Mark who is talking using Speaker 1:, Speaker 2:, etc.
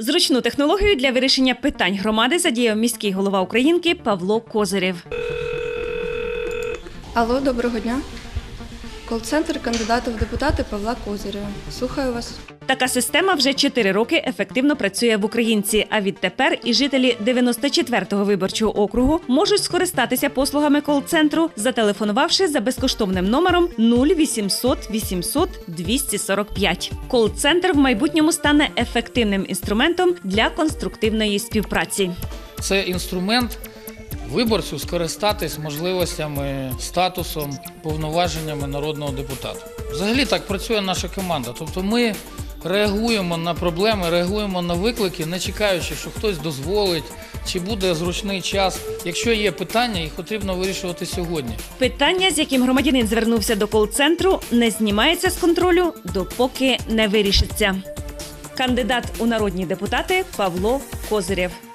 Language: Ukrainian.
Speaker 1: Зручну технологію для вирішення питань громади задіяв міський голова Українки Павло Козирєв.
Speaker 2: Алло, доброго дня. Кол-центр кандидата в депутати Павла Козирєва. Слухаю вас.
Speaker 1: Така система вже 4 роки ефективно працює в Українці. А відтепер і жителі 94-го виборчого округу можуть скористатися послугами кол-центру, зателефонувавши за безкоштовним номером 0800 800 245. Кол-центр в майбутньому стане ефективним інструментом для конструктивної співпраці.
Speaker 3: Це інструмент виборцю скористатись можливостями, статусом, повноваженнями народного депутата. Взагалі так працює наша команда. Тобто ми реагуємо на проблеми, реагуємо на виклики, не чекаючи, що хтось дозволить, чи буде зручний час. Якщо є питання, їх потрібно вирішувати сьогодні.
Speaker 1: Питання, з яким громадянин звернувся до кол-центру, не знімається з контролю, допоки не вирішиться. Кандидат у народні депутати Павло Козирєв.